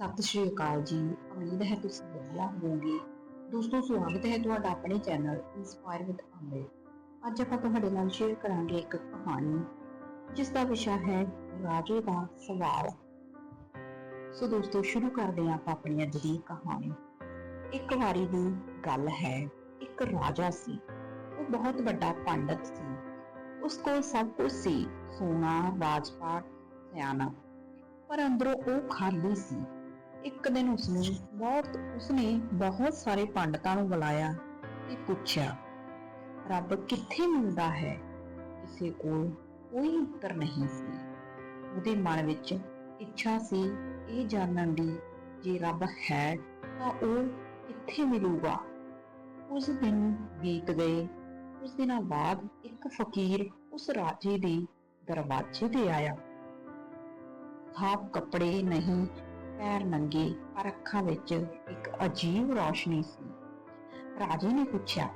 ਸਤਿ ਸ਼੍ਰੀ ਅਕਾਲ ਜੀ। ਉਮੀਦ ਹੈ ਤੁਸੀਂ ਵਧੀਆ ਹੋਵੋਗੇ। ਦੋਸਤੋ, ਸਵਾਗਤ ਹੈ ਤੁਹਾਡਾ ਆਪਣੇ ਚੈਨਲ ਇਨਸਪਾਇਰ ਵਿਦ ਅੰਮ੍ਰਿਤ ਅੱਜ ਆਪਾਂ ਤੁਹਾਡੇ ਨਾਲ ਸ਼ੇਅਰ ਕਰਾਂਗੇ ਇੱਕ ਕਹਾਣੀ, ਜਿਸ ਦਾ ਵਿਸ਼ਾ ਹੈ ਰਾਜੇ ਦਾ ਸਵਾਲ। ਸੋ ਦੋਸਤੋ, ਸ਼ੁਰੂ ਕਰਦੇ ਹਾਂ ਆਪਾਂ ਆਪਣੀ ਅੱਜ ਦੀ ਕਹਾਣੀ। ਇੱਕ ਵਾਰੀ ਦੀ ਗੱਲ ਹੈ, ਇੱਕ ਰਾਜਾ ਸੀ। ਉਹ ਬਹੁਤ ਵੱਡਾ ਪੰਡਤ ਸੀ। ਉਸ ਕੋਲ ਸਭ ਕੁਝ ਸੀ, ਸੋਨਾ, ਰਾਜਪਾਟ, ਸਿਆਣਾ। ਪਰ ਅੰਦਰੋਂ ਉਹ ਖਾਲੀ ਸੀ। ਇੱਕ ਦਿਨ ਉਸਨੂੰ ਬਹੁਤ, ਉਸਨੇ ਬਹੁਤ ਸਾਰੇ ਪੰਡਤਾਂ ਨੂੰ ਬੁਲਾਇਆ ਤੇ ਪੁੱਛਿਆ, ਰੱਬ ਕਿੱਥੇ ਮਿਲਦਾ ਹੈ? ਕਿਸੇ ਕੋਲ ਕੋਈ ਉੱਤਰ ਨਹੀਂ ਸੀ। ਉਹਦੇ ਮਨ ਵਿੱਚ ਇੱਛਾ ਸੀ, ਇਹ ਜਾਣਨ ਦੀ, ਜੇ ਰੱਬ ਹੈ ਤਾਂ ਉਹ ਕਿੱਥੇ ਮਿਲੂਗਾ? ਉਸ ਦਿਨ ਬੀਤ ਗਏ। ਉਸ ਦਿਨਾਂ ਬਾਅਦ ਇੱਕ ਫਕੀਰ ਉਸ ਰਾਜੇ ਦੇ ਦਰਵਾਜ਼ੇ ਤੇ ਆਇਆ। ਸਾਫ਼ ਕੱਪੜੇ ਨਹੀਂ ਪੈਰ ਨੰਗੇ, ਪਰ ਅੱਖਾਂ ਵਿੱਚ ਇੱਕ ਅਜੀਬ ਰੌਸ਼ਨੀ ਸੀ। ਰਾਜੇ ਨੇ ਪੁੱਛਿਆ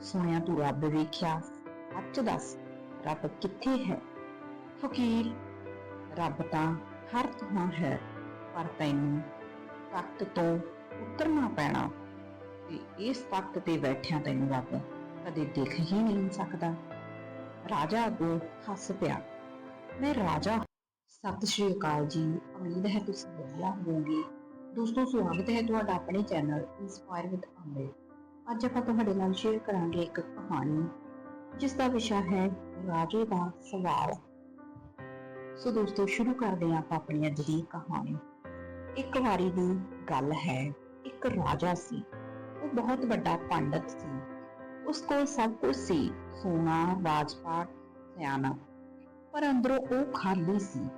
ਸੁਣਿਆ ਤੂੰ ਰੱਬ ਵੇਖਿਆ? ਸੱਚ ਦੱਸ, ਰੱਬ ਕਿੱਥੇ ਹੈ? ਫਕੀਰ, ਰੱਬ ਤਾਂ ਹਰ ਥਾਂ ਹੈ, ਪਰ ਤੈਨੂੰ ਤਖਤ ਤੋਂ ਉਤਰਨਾ ਪੈਣਾ ਤੇ ਇਸ ਤਖਤ ਤੇ ਬੈਠਿਆ ਤੈਨੂੰ ਰੱਬ ਕਦੇ ਦੇਖ ਹੀ ਨਹੀਂ ਸਕਦਾ। ਰਾਜਾ ਅੱਗੋਂ ਹੱਸ ਪਿਆ, ਮੈਂ ਰਾਜਾ ਸਤਿ ਸ਼੍ਰੀ ਅਕਾਲ ਜੀ। ਉਮੀਦ ਹੈ ਤੁਸੀਂ ਵਧੀਆ ਹੋਵੋਗੇ। ਦੋਸਤੋ, ਸਵਾਗਤ ਹੈ ਤੁਹਾਡਾ ਆਪਣੇ ਚੈਨਲ ਇਨਸਪਾਇਰ ਵਿਦ ਅੰਮ੍ਰਿਤ ਅੱਜ ਆਪਾਂ ਤੁਹਾਡੇ ਨਾਲ ਸ਼ੇਅਰ ਕਰਾਂਗੇ ਇੱਕ ਕਹਾਣੀ, ਜਿਸ ਦਾ ਵਿਸ਼ਾ ਹੈ ਰਾਜੇ ਦਾ ਸਵਾਲ। ਸੋ ਦੋਸਤੋ, ਸ਼ੁਰੂ ਕਰਦੇ ਹਾਂ ਆਪਾਂ ਆਪਣੀ ਅੱਜ ਦੀ ਕਹਾਣੀ। ਇੱਕ ਵਾਰੀ ਦੀ ਗੱਲ ਹੈ, ਇੱਕ ਰਾਜਾ ਸੀ। ਉਹ ਬਹੁਤ ਵੱਡਾ ਪੰਡਤ ਸੀ। ਉਸ ਕੋਲ ਸਭ ਕੁਝ ਸੀ, ਸੋਨਾ, ਰਾਜਪਾਟ, ਸਿਆਣਾ। ਪਰ ਅੰਦਰੋਂ ਉਹ ਖਾਲੀ ਸੀ।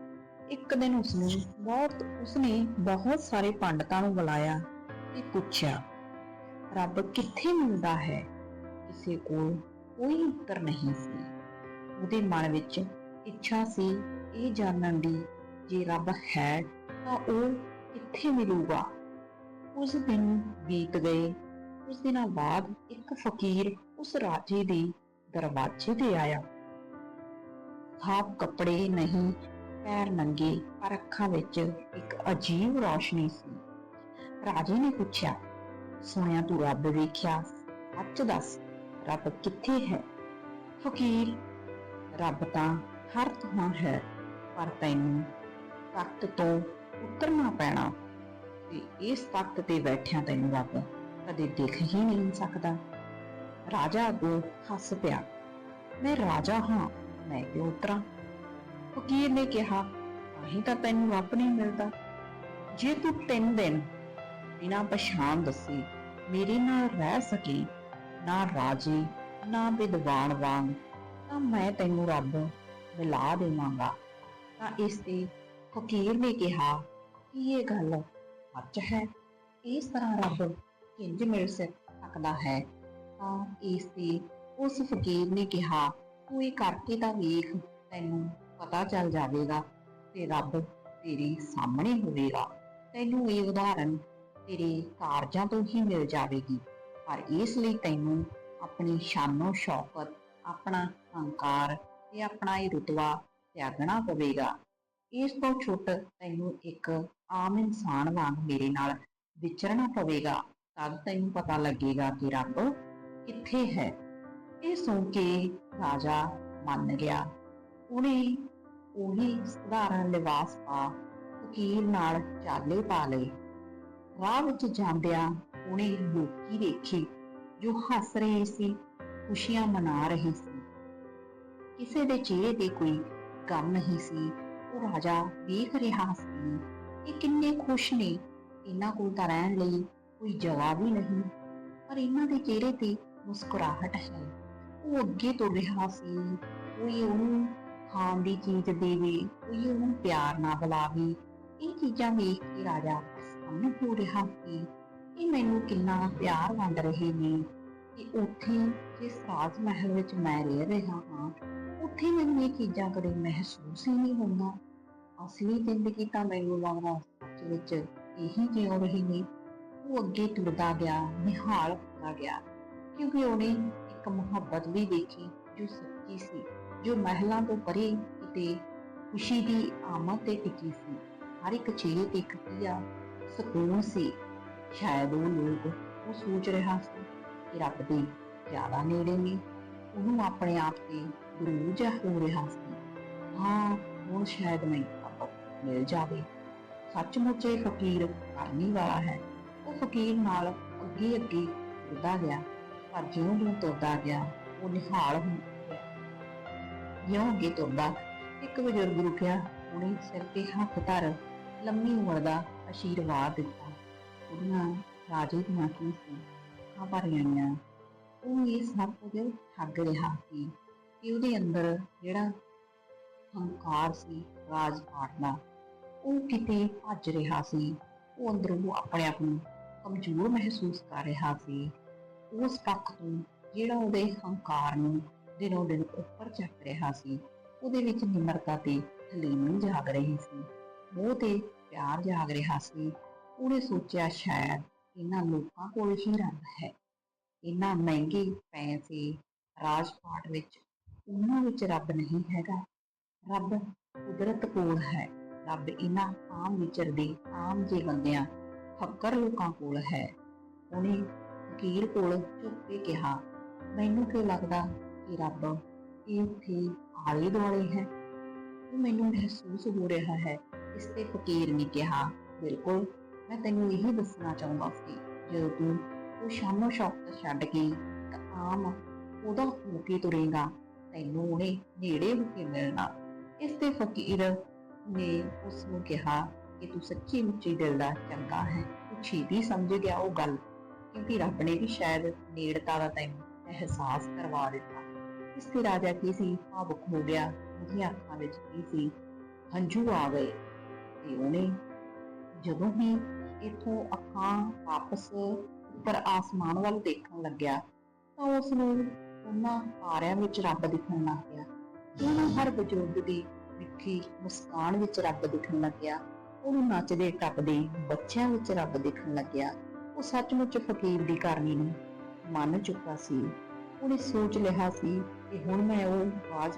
ਇੱਕ ਦਿਨ ਉਸਨੂੰ ਬਹੁਤ, ਉਸਨੇ ਬਹੁਤ ਸਾਰੇ ਪੰਡਤਾਂ ਨੂੰ ਬੁਲਾਇਆ ਤੇ ਪੁੱਛਿਆ, ਰੱਬ ਕਿੱਥੇ ਮਿਲਦਾ ਹੈ? ਕਿਸੇ ਕੋਲ ਕੋਈ ਉੱਤਰ ਨਹੀਂ ਸੀ। ਉਹਦੇ ਮਨ ਵਿੱਚ ਇੱਛਾ ਸੀ, ਇਹ ਜਾਣਨ ਦੀ, ਜੇ ਰੱਬ ਹੈ ਤਾਂ ਉਹ ਕਿੱਥੇ ਮਿਲੂਗਾ? ਉਸ ਦਿਨ ਬੀਤ ਗਏ। ਉਸ ਦਿਨਾਂ ਬਾਅਦ ਇੱਕ ਫਕੀਰ ਉਸ ਰਾਜੇ ਦੇ ਦਰਵਾਜ਼ੇ ਤੇ ਆਇਆ। ਸਾਫ਼ ਕੱਪੜੇ ਨਹੀਂ ਪੈਰ ਨੰਗੇ, ਪਰ ਅੱਖਾਂ ਵਿੱਚ ਇੱਕ ਅਜੀਬ ਰੌਸ਼ਨੀ ਸੀ। ਰਾਜੇ ਨੇ ਪੁੱਛਿਆ ਸੁਣਿਆ ਤੂੰ ਰੱਬ ਵੇਖਿਆ? ਸੱਚ ਦੱਸ, ਰੱਬ ਕਿੱਥੇ ਹੈ? ਫਕੀਰ, ਰੱਬ ਤਾਂ ਹਰ ਥਾਂ ਹੈ, ਪਰ ਤੈਨੂੰ ਤਖਤ ਤੋਂ ਉਤਰਨਾ ਪੈਣਾ ਤੇ ਇਸ ਤਖਤ ਤੇ ਬੈਠਿਆ ਤੈਨੂੰ ਰੱਬ ਕਦੇ ਦੇਖ ਹੀ ਨਹੀਂ ਸਕਦਾ। ਰਾਜਾ ਅੱਗੋਂ ਹੱਸ ਪਿਆ, ਮੈਂ ਰਾਜਾ ਹਾਂ, ਮੈਂ ਕਿਉਂ ਉਤਰਾਂ ਫਕੀਰ ਨੇ ਕਿਹਾ, ਆਹੀਂ ਤਾਂ ਤੈਨੂੰ ਰੱਬ ਨਹੀਂ ਮਿਲਦਾ। ਜੇ ਤੂੰ ਤਿੰਨ ਦਿਨ ਬਿਨਾਂ ਪਛਾਣ ਦੱਸੀ ਮੇਰੇ ਨਾਲ ਰਹਿ ਸਕੀ, ਨਾ ਰਾਜੇ, ਨਾ ਵਿਦਵਾਨ ਵਾਂਗ, ਤਾਂ ਮੈਂ ਤੈਨੂੰ ਰੱਬ ਮਿਲਾ ਦੇਵਾਂਗਾ। ਤਾਂ ਇਸ ਤੇ ਫਕੀਰ ਨੇ ਕਿਹਾ, ਕਿ ਇਹ ਗੱਲ ਸੱਚ ਹੈ? ਇਸ ਤਰ੍ਹਾਂ ਰੱਬ ਕਿੰਜ ਮਿਲ ਸਕਦਾ ਹੈ? ਤਾਂ ਇਸ ਤੇ ਉਸ ਫਕੀਰ ਨੇ ਕਿਹਾ, ਤੂੰ ਇਹ ਕਰਕੇ ਤਾਂ ਵੇਖ ਤੈਨੂੰ ਪਤਾ ਚੱਲ ਜਾਵੇਗਾ ਤੇ ਰੱਬ ਤੇਰੀ ਸਾਹਮਣੇ ਹੋਵੇਗਾ। ਤੈਨੂੰ ਇਹ ਉਦਾਹਰਨ ਤੇਰੇ ਕਾਰਜਾਂ ਤੋਂ ਹੀ ਮਿਲ ਜਾਵੇਗੀ। ਪਰ ਇਸ ਲਈ ਤੈਨੂੰ ਆਪਣੀ ਸ਼ਾਨੋ ਸ਼ੌਕਤ, ਆਪਣਾ ਹੰਕਾਰ ਤੇ ਆਪਣਾ ਇਹ ਰੁਤਬਾ ਤਿਆਗਣਾ ਪਵੇਗਾ। ਇਸ ਤੋਂ ਛੁੱਟ ਤੈਨੂੰ ਇੱਕ ਆਮ ਇਨਸਾਨ ਵਾਂਗ ਮੇਰੇ ਨਾਲ ਵਿਚਰਨਾ ਪਵੇਗਾ। ਤਦ ਤੈਨੂੰ ਪਤਾ ਲੱਗੇਗਾ ਕਿ ਰੱਬ ਕਿੱਥੇ ਹੈ। ਇਹ ਸੁਣ ਕੇ ਰਾਜਾ ਮੰਨ ਗਿਆ। ਉਹਨੇ ਉਹੀ ਸਧਾਰਨ ਲਿਬਾਸ ਪਾ ਫਕੀਰ ਨਾਲ ਚਾਲੇ ਪਾ ਲਏ। ਰਾਹ ਵਿੱਚ ਜਾਂਦਿਆਂ ਉਹਨੇ ਲੋਕੀ ਦੇਖੇ, ਜੋ ਹੱਸ ਰਹੇ ਸੀ, ਖੁਸ਼ੀਆਂ ਮਨਾ ਰਹੇ ਸੀ। ਕਿਸੇ ਦੇ ਚਿਹਰੇ ਤੇ ਕੋਈ ਗਮ ਨਹੀਂ ਸੀ, ਉਹ ਰਾਜਾ ਦੇਖ ਰਿਹਾ ਸੀ ਇਹ ਕਿੰਨੇ ਖੁਸ਼ ਨੇ। ਇਹਨਾਂ ਕੋਲ ਤਾਂ ਰਹਿਣ ਲਈ ਕੋਈ ਜਗ੍ਹਾ ਵੀ ਨਹੀਂ, ਪਰ ਇਹਨਾਂ ਦੇ ਚਿਹਰੇ ਤੇ ਮੁਸਕਰਾਹਟ ਹੈ। ਉਹ ਅੱਗੇ ਤੁਰ ਰਿਹਾ ਸੀ, ਕੋਈ ਉਹਨੂੰ ਖਾਣ ਦੀ ਚੀਜ਼ ਦੇਵੇ, ਕੋਈ ਉਹਨੂੰ ਪਿਆਰ ਨਾ ਬੁਲਾਵੇ। ਇਹ ਚੀਜ਼ਾਂ ਵੇਖ ਕੇ ਰਾਜਾ ਸਾਹਮਣੇ ਹੋ ਰਿਹਾ ਸੀ ਇਹ ਮੈਨੂੰ ਕਿੰਨਾ ਪਿਆਰ ਵੰਡ ਰਹੇ ਨੇ। ਕਿ ਉੱਥੇ ਜਿਸ ਰਾਜ ਮਹਿਲ ਵਿੱਚ ਮੈਂ ਰਹਿ ਰਿਹਾ ਹਾਂ, ਉੱਥੇ ਮੈਨੂੰ ਇਹ ਚੀਜ਼ਾਂ ਕਦੇ ਮਹਿਸੂਸ ਹੀ ਨਹੀਂ ਹੁੰਦਾ ਅਸਲੀ ਜ਼ਿੰਦਗੀ ਤਾਂ ਮੈਨੂੰ ਲੱਗਦਾ ਸੱਚ ਵਿੱਚ ਇਹੀ ਜਿਉ ਰਹੀ ਨੇ ਉਹ ਅੱਗੇ ਤੁਰਦਾ ਗਿਆ, ਨਿਹਾਲ ਹੁੰਦਾ ਗਿਆ, ਕਿਉਂਕਿ ਉਹਨੇ ਇੱਕ ਮੁਹੱਬਤ ਵੀ ਦੇਖੀ ਜੋ ਸੱਚੀ ਸੀ। ਜੋ ਮਹਿਲਾਂ ਤੋਂ ਪਰੇ ਕਿਤੇ ਖੁਸ਼ੀ ਦੀ ਆਮਦ ਤੇ ਟਿਕੀ ਸੀ, ਹਰ ਇੱਕ ਚਿਹਰੇ ਤੇ ਇੱਕ ਸਕੂਨ ਸੀ। ਸ਼ਾਇਦ ਉਹ ਲੋਕ ਉਹ ਸੋਚ ਰਿਹਾ ਸੀ ਕਿ ਰੱਬ ਦੇ ਜ਼ਿਆਦਾ ਨੇੜੇ ਨੇ, ਉਹਨੂੰ ਆਪਣੇ ਆਪ ਤੇ ਗੁਰੂ ਜਿਹਾ ਹੋ ਰਿਹਾ ਸੀ। ਹਾਂ, ਹੁਣ ਸ਼ਾਇਦ ਮੈਨੂੰ ਮਿਲ ਜਾਵੇ। ਸੱਚਮੁੱਚ ਇਹ ਫਕੀਰ ਕਰਨੀ ਵਾਲਾ ਹੈ। ਉਹ ਫਕੀਰ ਨਾਲ ਅੱਗੇ ਅੱਗੇ ਤੁਰਦਾ ਗਿਆ, ਪਰ ਜਿਉਂ-ਜਿਉਂ ਤੁਰਦਾ ਗਿਆ, ਉਹ ਨਿਹਾਲ ਹੁੰਦਾ ਜਿਉਂ ਅੱਗੇ ਤੁਰਦਾ? ਇੱਕ ਬਜ਼ੁਰਗ ਰੁਕਿਆ, ਉਹਨੇ ਸਿਰ ਤੇ ਹੱਥ ਧਰ ਲੰਮੀ ਉਮਰ ਦਾ ਆਸ਼ੀਰਵਾਦ ਦਿੱਤਾ। ਉਹਦੀਆਂ ਰਾਜੇ ਦੀਆਂ ਕੀ ਸੀ? ਅੱਖਾਂ ਭਰ ਆਈਆਂ ਉਹ ਇਹ ਸਭ ਕੁਝ ਠੱਗ ਰਿਹਾ ਸੀ ਕਿ ਉਹਦੇ ਅੰਦਰ ਜਿਹੜਾ ਹੰਕਾਰ ਸੀ ਰਾਜ ਪਾਠ ਦਾ, ਉਹ ਕਿਤੇ ਭੱਜ ਰਿਹਾ ਸੀ। ਉਹ ਅੰਦਰੋਂ ਆਪਣੇ ਆਪ ਨੂੰ ਕਮਜ਼ੋਰ ਮਹਿਸੂਸ ਕਰ ਰਿਹਾ ਸੀ। ਉਸ ਪੱਖ ਤੋਂ ਜਿਹੜਾ ਉਹਦੇ ਹੰਕਾਰ ਨੂੰ ਦਿਨੋਂ ਦਿਨ ਉੱਪਰ ਚੱਕ ਰਿਹਾ ਸੀ, ਉਹਦੇ ਵਿੱਚ ਨਿਮਰਤਾ ਤੇ ਹਲੀਮੀ ਜਾਗ ਰਹੀ ਸੀ। ਮੋਹ ਤੇ ਪਿਆਰ ਜਾਗ ਰਿਹਾ ਸੀ। ਉਹਨੇ ਸੋਚਿਆ ਸ਼ਾਇਦ ਇਹਨਾਂ ਲੋਕਾਂ ਕੋਲ ਹੀ ਰੱਬ ਹੈ। ਇਹਨਾਂ ਮਹਿੰਗੇ ਪੈਸੇ ਰਾਜਪਾਟ ਵਿੱਚ ਉਹਨਾਂ ਵਿੱਚ ਰੱਬ ਨਹੀਂ ਹੈਗਾ। ਰੱਬ ਕੁਦਰਤ ਕੋਲ ਹੈ। ਰੱਬ ਇਹਨਾਂ ਆਮ ਵਿਚਰਦੇ ਆਮ ਜੇ ਬੰਦਿਆਂ ਫੱਕਰ ਲੋਕਾਂ ਕੋਲ ਹੈ। ਉਹਨੇ ਫਕੀਰ ਕੋਲ ਝੁੱਕ ਕੇ ਕਿਹਾ, ਮੈਨੂੰ ਕਿਉਂ ਲੱਗਦਾ ਕਿ ਰੱਬ ਇਹ ਉੱਥੇ ਆਲੇ ਦੁਆਲੇ ਹੈ। ਉਹ ਮੈਨੂੰ ਮਹਿਸੂਸ ਹੋ ਰਿਹਾ ਹੈ, ਇਸ ਤੇ ਫਕੀਰ ਨੇ ਕਿਹਾ, ਬਿਲਕੁਲ, ਮੈਂ ਤੈਨੂੰ ਇਹੀ ਦੱਸਣਾ ਚਾਹੁੰਦਾ ਸੀ, ਜਦੋਂ ਤੂੰ ਉਹ ਸ਼ਾਨੋ ਸ਼ੌਕਤ ਛੱਡ ਕੇ ਇੱਕ ਆਮ ਉਹਦਾ ਹੋ ਕੇ ਤੁਰੇਗਾ, ਤੈਨੂੰ ਉਹਨੇ ਨੇੜੇ ਹੋ ਕੇ ਮਿਲਣਾ। ਇਸ ਤੇ ਫਕੀਰ ਨੇ ਉਸ ਨੂੰ ਕਿਹਾ ਕਿ ਤੂੰ ਸੱਚੀ ਮੁੱਚੀ ਦਿਲ ਦਾ ਚੰਗਾ ਹੈ। ਉਹ ਛੇਤੀ ਸਮਝ ਗਿਆ ਉਹ ਗੱਲ, ਕਿਉਂਕਿ ਰੱਬ ਨੇ ਵੀ ਸ਼ਾਇਦ ਨੇੜਤਾ ਦਾ ਤੈਨੂੰ ਅਹਿਸਾਸ ਕਰਵਾ ਦਿੱਤਾ। ਇਸ ਤੇ ਰਾਜਾ ਕੀ ਸੀ? ਭਾਵੁਕ ਹੋ ਗਿਆ। ਉਹਦੀਆਂ ਅੱਖਾਂ ਵਿੱਚ ਕੀ ਸੀ? ਹੰਝੂ ਆ ਗਏ। ਤੇ ਉਹਨੇ ਜਦੋਂ ਹੀ ਇਥੋਂ ਅੱਖਾਂ ਵਾਪਸ ਉੱਪਰ ਆਸਮਾਨ ਵੱਲ ਦੇਖਣ ਲੱਗਿਆ, ਤਾਂ ਉਸ ਨੂੰ ਉਹਨਾਂ ਤਾਰਿਆਂ ਵਿੱਚ ਰੱਬ ਦਿਖਣ ਲੱਗ ਗਿਆ। ਉਹਨਾਂ ਹਰ ਬਜ਼ੁਰਗ ਦੀ ਮਿੱਠੀ ਮੁਸਕਾਨ ਵਿੱਚ ਰੱਬ ਦਿਖਣ ਲੱਗਿਆ। ਉਹਨੂੰ ਨੱਚਦੇ, ਟੱਪਦੇ, ਬੱਚਿਆਂ ਵਿੱਚ ਰੱਬ ਦਿਖਣ ਲੱਗਿਆ। ਉਹ ਸੱਚਮੁੱਚ ਫਕੀਰ ਦੀ ਕਰਨੀ ਨੂੰ ਮੰਨ ਚੁੱਕਾ ਸੀ। ਉਹਨੇ ਸੋਚ ਲਿਆ ਸੀ ਕਿ ਹੁਣ ਮੈਂ ਉਹ ਰਾਜ